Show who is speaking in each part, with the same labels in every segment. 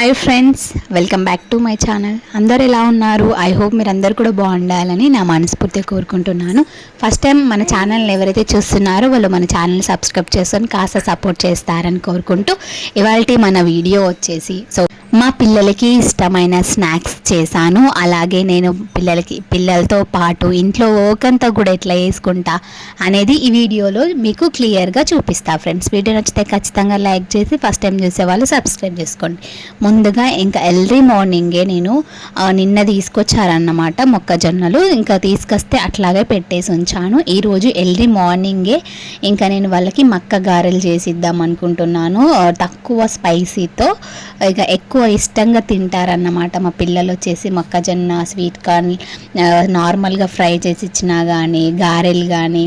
Speaker 1: Hi friends welcome back to my channel అందరు ఎలా ఉన్నారు? ఐ హోప్ మీరు అందరు కూడా బాగుండాలని నా మనస్ఫూర్తిగా కోరుకుంటున్నాను. ఫస్ట్ టైం మన ఛానల్ని ఎవరైతే చూస్తున్నారో వాళ్ళు మన ఛానల్ సబ్స్క్రైబ్ చేసుకొని కాస్త సపోర్ట్ చేస్తారని కోరుకుంటూ ఇవాళ మన వీడియో వచ్చేసి సో మా పిల్లలకి ఇష్టమైన స్నాక్స్ చేశాను. అలాగే నేను పిల్లలకి పిల్లలతో పాటు ఇంట్లో ఓకంతా కూడా ఎట్లా వేసుకుంటా అనేది ఈ వీడియోలో మీకు క్లియర్గా చూపిస్తా ఫ్రెండ్స్ వీడియో నచ్చితే ఖచ్చితంగా లైక్ చేసి ఫస్ట్ టైం చూసే వాళ్ళు సబ్స్క్రైబ్ చేసుకోండి. ముందుగా ఇంకా ఎర్లీ మార్నింగే నేను నిన్న తీసుకొచ్చారన్నమాట మొక్కజొన్నలు. ఇంకా తీసుకొస్తే అట్లాగే పెట్టేసి ఉంచాను. ఈరోజు ఎర్లీ మార్నింగే ఇంకా నేను వాళ్ళకి మక్క గారెలు చేసిద్దాం అనుకుంటున్నాను. తక్కువ స్పైసీతో ఇక ఎక్కువ ఇష్టంగా తింటారన్నమాట మా పిల్లలు వచ్చేసి మొక్కజొన్న స్వీట్ కార్న్ నార్మల్గా ఫ్రై చేసి ఇచ్చినా కానీ గారెలు కానీ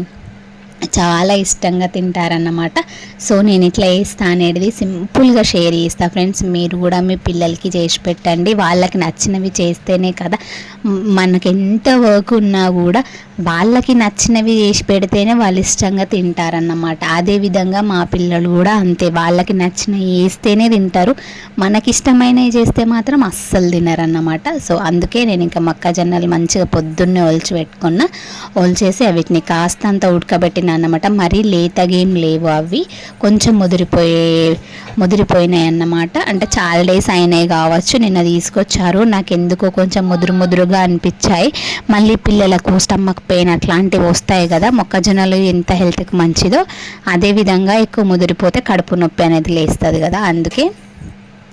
Speaker 1: చాలా ఇష్టంగా తింటారన్నమాట. సో నేను ఇట్లా వేస్తా అనేది సింపుల్గా షేర్ చేస్తా. ఫ్రెండ్స్ మీరు కూడా మీ పిల్లలకి చేసి పెట్టండి. వాళ్ళకి నచ్చినవి చేస్తేనే కదా. మనకి ఎంత వర్క్ ఉన్నా కూడా వాళ్ళకి నచ్చినవి చేసి పెడితేనే వాళ్ళు ఇష్టంగా తింటారన్నమాట. అదేవిధంగా మా పిల్లలు కూడా అంతే. వాళ్ళకి నచ్చినవి వేస్తేనే తింటారు. మనకి ఇష్టమైనవి చేస్తే మాత్రం అస్సలు తినరన్నమాట. సో అందుకే నేను ఇంకా మొక్కజొన్నలు మంచిగా పొద్దున్నే ఒలిచి పెట్టుకున్నా. ఒలిచేసి వీటిని కాస్తంత ఉడకబెట్టిన అన్నమాట. మరీ లేతగా ఏం లేవు అవి. కొంచెం ముదిరిపోయే ముదిరిపోయినాయి అన్నమాట. అంటే చాలా డేస్ అయినాయి కావచ్చు నిన్న తీసుకొచ్చారు. నాకు ఎందుకో కొంచెం ముదురు ముదురుగా అనిపించాయి. మళ్ళీ పిల్లలకు స్టమక్ పెయిన్ అట్లాంటివి వస్తాయి కదా మొక్కజొన్నలు ఎంత హెల్త్కి మంచిదో అదే విధంగా ఎక్కువ ముదిరిపోతే కడుపు నొప్పి అనేది లేస్తుంది కదా అందుకే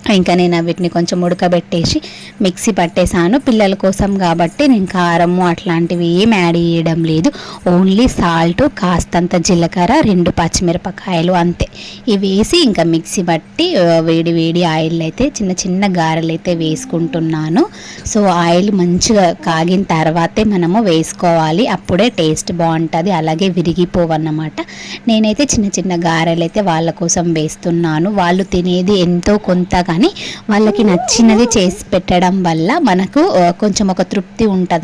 Speaker 1: ఇంకా నేను వీటిని కొంచెం ఉడకబెట్టేసి మిక్సీ పట్టేశాను. పిల్లల కోసం కాబట్టి నేను కారము అట్లాంటివి ఏం యాడ్ చేయడం లేదు. ఓన్లీ సాల్ట్ కాస్తంత జీలకర్ర రెండు పచ్చిమిరపకాయలు అంతే. ఇవి వేసి ఇంకా మిక్సీ పట్టి వేడి వేడి ఆయిల్ అయితే చిన్న చిన్న గారెలు అయితే వేసుకుంటున్నాను. సో ఆయిల్ మంచిగా కాగిన తర్వాతే మనము వేసుకోవాలి. అప్పుడే టేస్ట్ బాగుంటుంది అలాగే విరిగిపోవన్నమాట. నేనైతే చిన్న చిన్న గారెలు అయితే వాళ్ళ కోసం వేస్తున్నాను. వాళ్ళు తినేది ఎంతో కొంత కానీ వాళ్ళకి నచ్చినది చేసి పెట్టడం వల్ల మనకు కొంచెం ఒక తృప్తి ఉంటుంది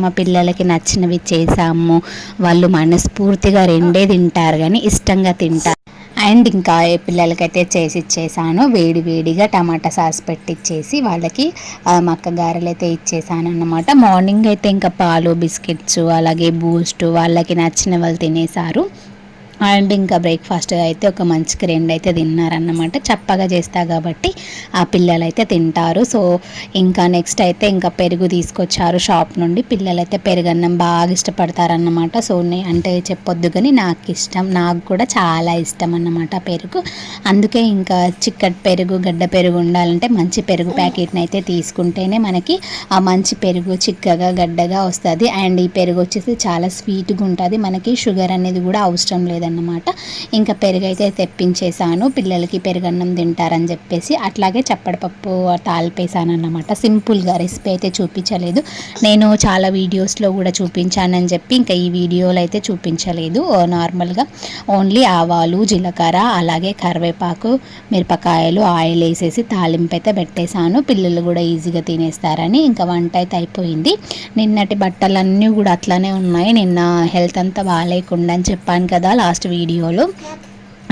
Speaker 1: మా పిల్లలకి నచ్చినవి చేసాము వాళ్ళు మనస్ఫూర్తిగా రెండే తింటారు కానీ ఇష్టంగా తింటారు. అండ్ ఇంకా ఏ పిల్లలకైతే చేసి ఇచ్చేసాను వేడి వేడిగా టమాటా సాస్ పెట్టిచ్చేసి వాళ్ళకి ఆ, మక్క గారెలు అయితే ఇచ్చేసాను అన్నమాట మార్నింగ్ అయితే ఇంకా పాలు బిస్కెట్స్ అలాగే బూస్ట్ వాళ్ళకి నచ్చిన వాళ్ళు తినేసారు. అండ్ ఇంకా బ్రేక్ఫాస్ట్ అయితే ఒక మంచికి రెండు అయితే తిన్నారన్నమాట. చప్పగా చేస్తా కాబట్టి ఆ పిల్లలు అయితే తింటారు. సో ఇంకా నెక్స్ట్ అయితే ఇంకా పెరుగు తీసుకొచ్చారు షాప్ నుండి. పిల్లలు అయితే పెరుగన్నం బాగా ఇష్టపడతారన్నమాట. సో నే- అంటే చెప్పొద్దు కానీ నాకు ఇష్టం. నాకు కూడా చాలా ఇష్టం అన్నమాట పెరుగు. అందుకే ఇంకా చిక్కటి పెరుగు గడ్డ పెరుగు ఉండాలంటే మంచి పెరుగు ప్యాకెట్ని అయితే తీసుకుంటేనే మనకి ఆ మంచి పెరుగు చిక్కగా గడ్డగా వస్తుంది. అండ్ ఈ పెరుగు వచ్చేసి చాలా స్వీట్గా ఉంటుంది. మనకి షుగర్ అనేది కూడా అవసరం అన్నమాట. ఇంకా పెరుగు అయితే తెప్పించేసాను పిల్లలకి పెరుగన్నం తింటారని చెప్పేసి అట్లాగే చప్పడపప్పు తాలిపేసాను అన్నమాట సింపుల్గా రెసిపీ అయితే చూపించలేదు. నేను చాలా వీడియోస్లో కూడా చూపించానని చెప్పి ఇంకా ఈ వీడియోలో అయితే చూపించలేదు. నార్మల్గా ఓన్లీ ఆవాలు జీలకర్ర అలాగే కరివేపాకు మిరపకాయలు ఆయిల్ వేసేసి తాలింపు అయితే పెట్టేశాను. పిల్లలు కూడా ఈజీగా తినేస్తారని ఇంకా వంట అయితే అయిపోయింది. నిన్నటి బట్టలన్నీ కూడా అట్లానే ఉన్నాయి. నిన్న హెల్త్ అంతా బాగాలేకుండా అని చెప్పాను కదా లాస్ట్ వీడియోలో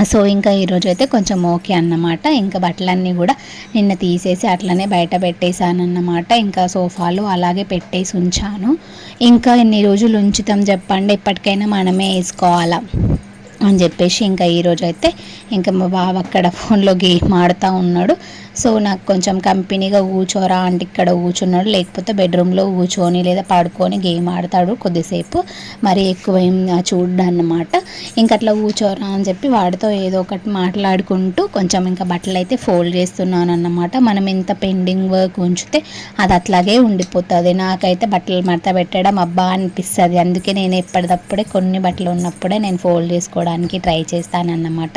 Speaker 1: సో ఇంకా ఈరోజు అయితే కొంచెం ఓకే అన్నమాట. ఇంకా బట్టలన్నీ కూడా నిన్న తీసేసి అట్లనే బయట పెట్టేశాను అన్నమాట ఇంకా సోఫాలో అలాగే పెట్టేసి ఉంచాను. ఇంకా ఎన్ని రోజులు ఉంచుతాం చెప్పండి? ఎప్పటికైనా మనమే వేసుకోవాలా? అని చెప్పేసి ఇంకా ఈరోజు అయితే ఇంకా మా బావ అక్కడ ఫోన్లో గేమ్ ఆడుతూ ఉన్నాడు. సో నాకు కొంచెం కంపెనీగా కూర్చోరా అంటే ఇక్కడ కూర్చున్నాడు. లేకపోతే బెడ్రూమ్లో కూర్చొని లేదా పడుకొని గేమ్ ఆడతాడు కొద్దిసేపు. మరి ఎక్కువ ఏం చూడన్నమాట అన్నమాట ఇంకా అట్లా కూర్చోరా అని చెప్పి వాడితో ఏదో ఒకటి మాట్లాడుకుంటూ కొంచెం ఇంకా బట్టలు అయితే ఫోల్డ్ చేస్తున్నాను అన్నమాట మనం ఎంత పెండింగ్ వర్క్ ఉంచితే అది అట్లాగే ఉండిపోతుంది. నాకైతే బట్టలు మడత పెట్టడం అబ్బా అనిపిస్తుంది. అందుకే నేను ఎప్పటికప్పుడే కొన్ని బట్టలు ఉన్నప్పుడే నేను ఫోల్డ్ చేసుకోవడం చేసుకోవడానికి ట్రై చేస్తానన్నమాట.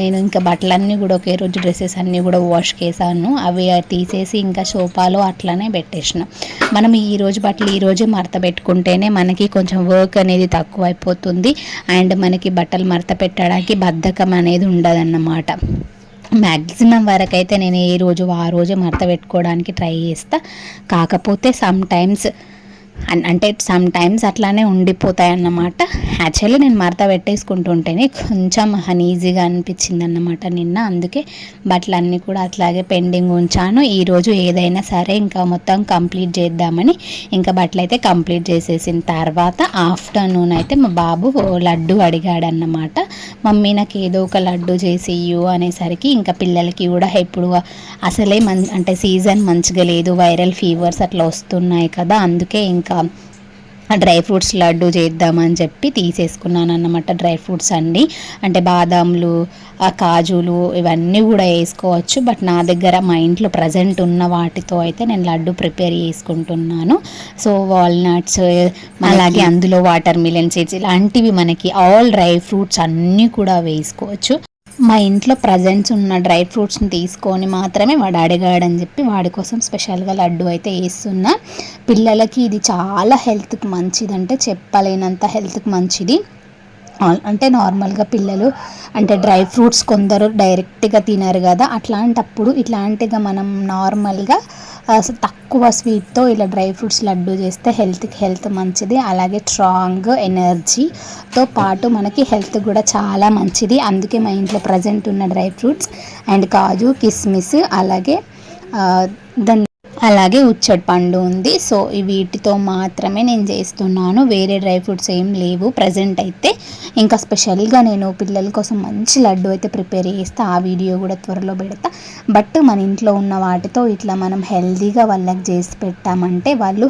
Speaker 1: నేను ఇంకా బట్టలన్నీ కూడా ఒకే రోజు డ్రెస్సెస్ అన్నీ కూడా వాష్ చేశాను. అవి తీసేసి ఇంకా సోఫాలో అట్లనే పెట్టేసిన. మనం ఈ రోజు బట్టలు ఈ రోజే మడత పెట్టుకుంటేనే మనకి కొంచెం వర్క్ అనేది తక్కువ అయిపోతుంది అండ్ మనకి బట్టలు మడత పెట్టడానికి బద్ధకం అనేది ఉండదన్నమాట. మ్యాక్సిమం వరకు అయితే నేను ఏ రోజు ఆ రోజు మడత పెట్టుకోవడానికి ట్రై చేస్తా. కాకపోతే సమ్ టైమ్స్ అంటే సమ్ టైమ్స్ అట్లానే ఉండిపోతాయి అన్నమాట యాక్చువల్లీ నేను మడత పెట్టేసుకుంటుంటేనే కొంచెం అన్ఈజీగా అనిపించింది అన్నమాట నిన్న. అందుకే బట్టలు అన్నీ కూడా అట్లాగే పెండింగ్ ఉంచాను. ఈరోజు ఏదైనా సరే ఇంకా మొత్తం కంప్లీట్ చేద్దామని ఇంకా బట్టలు అయితే కంప్లీట్ చేసేసిన తర్వాత ఆఫ్టర్నూన్ అయితే మా బాబు లడ్డు అడిగాడు అన్నమాట మమ్మీ నాకు ఏదో ఒక లడ్డు చేసి అనేసరికి ఇంకా పిల్లలకి కూడా ఎప్పుడు అసలే మం అంటే సీజన్ మంచిగా లేదు. వైరల్ ఫీవర్స్ అట్లా వస్తున్నాయి కదా. అందుకే ఇంకా డ్రై ఫ్రూట్స్ లడ్డు చేద్దామని చెప్పి తీసేసుకున్నాను అన్నమాట డ్రై ఫ్రూట్స్ అన్నీ అంటే బాదాంలు ఆ కాజులు ఇవన్నీ కూడా వేసుకోవచ్చు. బట్ నా దగ్గర మా ఇంట్లో ప్రజెంట్ ఉన్న వాటితో అయితే నేను లడ్డు ప్రిపేర్ చేసుకుంటున్నాను. సో వాల్నట్స్ అలాగే అందులో వాటర్ మిలన్ సీడ్స్ ఇలాంటివి మనకి ఆల్ డ్రై ఫ్రూట్స్ అన్నీ కూడా వేసుకోవచ్చు. మా ఇంట్లో ప్రజెంట్స్ ఉన్న డ్రై ఫ్రూట్స్ని తీసుకొని మాత్రమే వాడు అడిగాడని చెప్పి వాడి కోసం స్పెషల్గా లడ్డు అయితే వేస్తున్నా. పిల్లలకి ఇది చాలా హెల్త్కి మంచిదంటే చెప్పలేనంత హెల్త్కి మంచిది. అంటే నార్మల్గా పిల్లలు అంటే డ్రై ఫ్రూట్స్ కొందరు డైరెక్ట్గా తినరు కదా. అట్లాంటప్పుడు ఇట్లాంటిగా మనం నార్మల్గా తక్కువ స్వీట్తో ఇలా డ్రై ఫ్రూట్స్ లడ్డు చేస్తే హెల్త్కి హెల్త్ మంచిది. అలాగే స్ట్రాంగ్ ఎనర్జీతో పాటు మనకి హెల్త్ కూడా చాలా మంచిది. అందుకే మా ఇంట్లో ప్రజెంట్ ఉన్న డ్రై ఫ్రూట్స్ అండ్ కాజు కిస్మిస్ అలాగే దన్ అలాగే ఉచ్చడి పండు ఉంది. సో వీటితో మాత్రమే నేను చేస్తున్నాను. వేరే డ్రై ఫ్రూట్స్ ఏం లేవు. ప్రజెంట్ అయితే ఇంకా స్పెషల్గా నేను పిల్లల కోసం మంచి లడ్డు అయితే ప్రిపేర్ చేస్తా. ఆ వీడియో కూడా త్వరలో పెడతా. బట్ మన ఇంట్లో ఉన్న వాటితో ఇట్లా మనం హెల్దీగా వాళ్ళకి చేసి పెట్టామంటే వాళ్ళు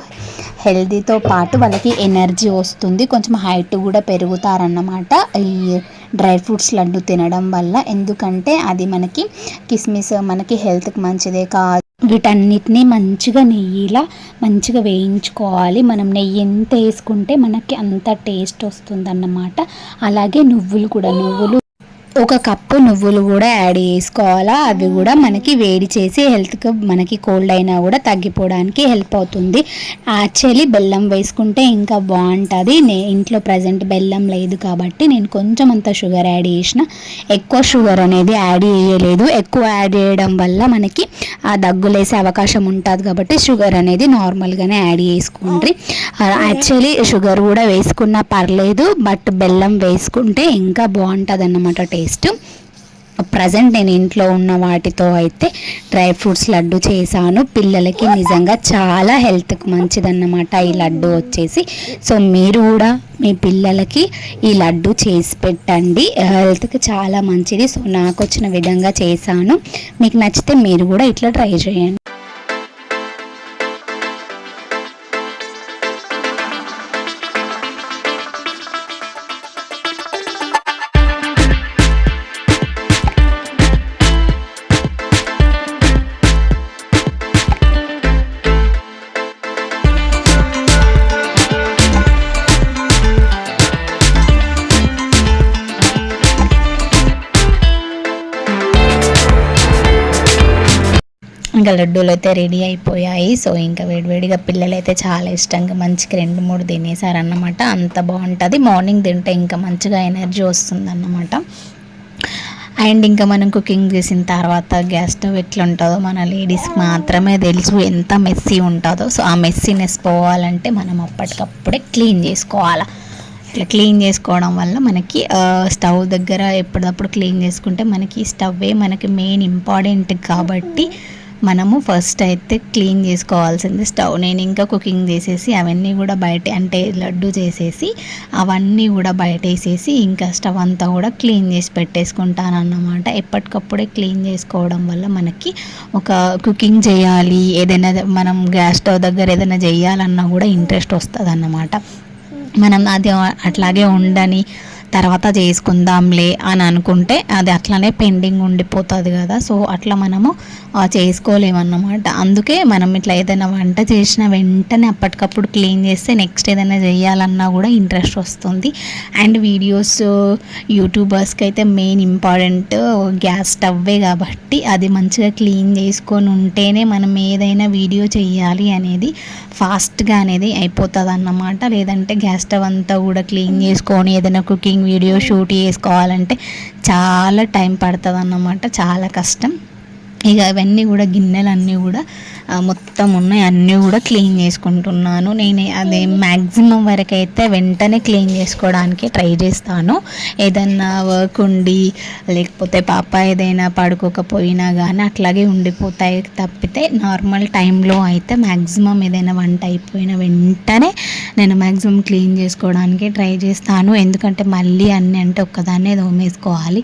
Speaker 1: హెల్దీతో పాటు వాళ్ళకి ఎనర్జీ వస్తుంది. కొంచెం హైట్ కూడా పెరుగుతారన్నమాట ఈ డ్రై ఫ్రూట్స్ లడ్డు తినడం వల్ల. ఎందుకంటే అది మనకి కిస్మిస్ మనకి హెల్త్కి మంచిదే కాదు వీటన్నిటిని మంచిగా నెయ్యిలా మంచిగా వేయించుకోవాలి. మనం నెయ్యి ఎంత వేసుకుంటే మనకి అంత టేస్ట్ వస్తుందన్నమాట. అలాగే నువ్వులు కూడా నువ్వులు ఒక కప్పు నువ్వులు కూడా యాడ్ చేసుకోవాలా? అవి కూడా మనకి వేడి చేసి హెల్త్కి మనకి కోల్డ్ అయినా కూడా తగ్గిపోవడానికి హెల్ప్ అవుతుంది. యాక్చువల్లీ బెల్లం వేసుకుంటే ఇంకా బాగుంటుంది. నే ఇంట్లో ప్రజెంట్ బెల్లం లేదు కాబట్టి నేను కొంచెం అంత షుగర్ యాడ్ చేసిన. ఎక్కువ షుగర్ అనేది యాడ్ చేయలేదు. ఎక్కువ యాడ్ చేయడం వల్ల మనకి ఆ దగ్గులేసే అవకాశం ఉంటుంది కాబట్టి షుగర్ అనేది నార్మల్గానే యాడ్ చేసుకోండి యాక్చువల్లీ షుగర్ కూడా వేసుకున్నా పర్లేదు. బట్ బెల్లం వేసుకుంటే ఇంకా బాగుంటుంది అన్నమాట టేస్ట్. ప్రజెంట్ నేను ఇంట్లో ఉన్న వాటితో అయితే డ్రై ఫ్రూట్స్ లడ్డు చేశాను. పిల్లలకి నిజంగా చాలా హెల్త్కి మంచిదన్నమాట ఈ లడ్డు వచ్చేసి. సో మీరు కూడా మీ పిల్లలకి ఈ లడ్డు చేసి పెట్టండి. హెల్త్కి చాలా మంచిది. సో నాకు వచ్చిన విధంగా చేశాను. మీకు నచ్చితే మీరు కూడా ఇట్లా ట్రై చేయండి. ఇంకా లడ్డూలు అయితే రెడీ అయిపోయాయి. సో ఇంకా వేడివేడిగా పిల్లలు అయితే చాలా ఇష్టంగా మంచిగా రెండు మూడు తినేసారన్నమాట. అంత బాగుంటుంది. మార్నింగ్ తింటే ఇంకా మంచిగా ఎనర్జీ వస్తుంది అన్నమాట అండ్ ఇంకా మనం కుకింగ్ చేసిన తర్వాత గ్యాస్ స్టవ్ ఎట్లా ఉంటుందో మన లేడీస్కి మాత్రమే తెలుసు ఎంత మెస్సీ ఉంటుందో. సో ఆ మెస్సీనెస్ పోవాలంటే మనం అప్పటికప్పుడే క్లీన్ చేసుకోవాలి. ఇట్లా క్లీన్ చేసుకోవడం వల్ల మనకి స్టవ్ దగ్గర ఎప్పటికప్పుడు క్లీన్ చేసుకుంటే మనకి స్టవ్వే మనకి మెయిన్ ఇంపార్టెంట్ కాబట్టి మనము ఫస్ట్ అయితే క్లీన్ చేసుకోవాల్సింది స్టవ్ నేను ఇంకా కుకింగ్ చేసేసి అవన్నీ కూడా బయట అంటే లడ్డు చేసేసి అవన్నీ కూడా బయట వేసేసి ఇంకా స్టవ్ అంతా కూడా క్లీన్ చేసి పెట్టేసుకుంటాను అన్నమాట ఎప్పటికప్పుడే క్లీన్ చేసుకోవడం వల్ల మనకి ఒక కుకింగ్ చేయాలి ఏదైనా మనం గ్యాస్ స్టవ్ దగ్గర ఏదైనా చేయాలన్నా కూడా ఇంట్రెస్ట్ వస్తుంది అన్నమాట మనం అది అట్లాగే ఉండని తర్వాత చేసుకుందాంలే అని అనుకుంటే అది అట్లానే పెండింగ్ ఉండిపోతుంది కదా. సో అట్లా మనము చేసుకోలేమన్నమాట. అందుకే మనం ఇట్లా ఏదైనా వంట చేసిన వెంటనే అప్పటికప్పుడు క్లీన్ చేస్తే నెక్స్ట్ ఏదైనా చేయాలన్నా కూడా ఇంట్రెస్ట్ వస్తుంది. అండ్ వీడియోస్ యూట్యూబర్స్కి అయితే మెయిన్ ఇంపార్టెంట్ గ్యాస్ స్టవ్వే కాబట్టి అది మంచిగా క్లీన్ చేసుకొని ఉంటేనే మనం ఏదైనా వీడియో చేయాలి అనేది ఫాస్ట్గా అనేది అయిపోతుంది అన్నమాట లేదంటే గ్యాస్ స్టవ్ అంతా కూడా క్లీన్ చేసుకొని ఏదైనా కుకింగ్ వీడియో షూట్ చేసుకోవాలంటే చాలా టైం పడుతుంది అన్నమాట చాలా కష్టం. ఇక అవన్నీ కూడా గిన్నెలు అన్నీ కూడా మొత్తం ఉన్నాయి. అన్నీ కూడా క్లీన్ చేసుకుంటున్నాను. నేను అదే మ్యాక్సిమం వరకు అయితే వెంటనే క్లీన్ చేసుకోవడానికి ట్రై చేస్తాను. ఏదన్నా వర్క్ ఉండి లేకపోతే పాప ఏదైనా పడుకోకపోయినా కానీ అట్లాగే ఉండిపోతాయి తప్పితే నార్మల్ టైంలో అయితే మ్యాక్సిమం ఏదైనా వంట అయిపోయిన వెంటనే నేను మ్యాక్సిమం క్లీన్ చేసుకోవడానికి ట్రై చేస్తాను. ఎందుకంటే మళ్ళీ అన్నీ అంటే ఒక్కదాన్నే తోమేసుకోవాలి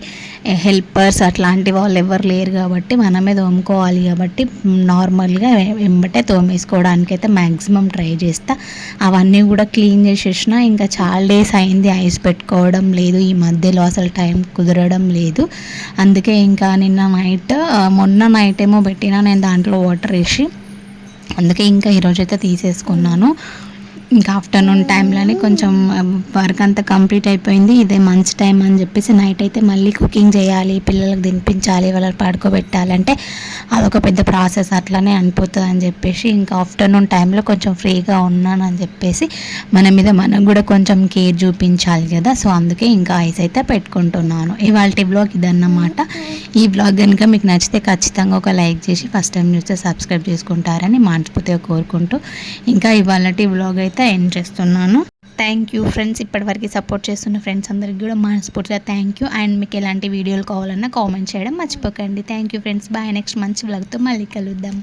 Speaker 1: హెల్పర్స్ అట్లాంటి వాళ్ళు ఎవరు లేరు కాబట్టి మనమే తోముకోవాలి కాబట్టి నార్మల్గా వెంబటే తోమేసుకోవడానికి అయితే మ్యాక్సిమం ట్రై చేస్తా. అవన్నీ కూడా క్లీన్ చేసేసిన ఇంకా చాలా డేస్ అయింది ఐస్ పెట్టుకోవడం లేదు ఈ మధ్యలో అసలు టైం కుదరడం లేదు. అందుకే ఇంకా నిన్న నైట్ మొన్న నైట్ ఏమో పెట్టినా నేను దాంట్లో వాటర్ వేసి అందుకే ఇంకా ఈరోజు అయితే తీసేసుకున్నాను. ఇంకా ఆఫ్టర్నూన్ టైంలోనే కొంచెం వర్క్ అంతా కంప్లీట్ అయిపోయింది. ఇదే మంచి టైం అని చెప్పేసి నైట్ అయితే మళ్ళీ కుకింగ్ చేయాలి పిల్లలకు తినిపించాలి వాళ్ళని పడుకోబెట్టాలంటే అదొక పెద్ద ప్రాసెస్ అట్లానే అనిపోతుంది అని చెప్పేసి ఇంకా ఆఫ్టర్నూన్ టైంలో కొంచెం ఫ్రీగా ఉన్నాను అని చెప్పేసి మన మీద మనకు కూడా కొంచెం కేర్ చూపించాలి కదా. సో అందుకే ఇంకా ఐస్ అయితే పెట్టుకుంటున్నాను. ఇవాళ బ్లాగ్ ఇదన్నమాట. ఈ బ్లాగ్ కనుక మీకు నచ్చితే ఖచ్చితంగా ఒక లైక్ చేసి ఫస్ట్ టైం చూస్తే సబ్స్క్రైబ్ చేసుకుంటారని మనస్ఫూర్తిగా కోరుకుంటూ ఇంకా ఇవాళ బ్లాగ్ అయితే ఎండ్ చేస్తున్నాను. థ్యాంక్ యూ ఫ్రెండ్స్ ఇప్పటివరకు సపోర్ట్ చేస్తున్న ఫ్రెండ్స్ అందరికి కూడా మనస్ఫూర్తిగా థ్యాంక్ యూ అండ్ మీకు ఎలాంటి వీడియోలు కావాలన్నా కామెంట్ చేయడం మర్చిపోకండి. Thank you friends bye next మంచి బ్లాగ్తో మళ్ళీ కలుద్దాం.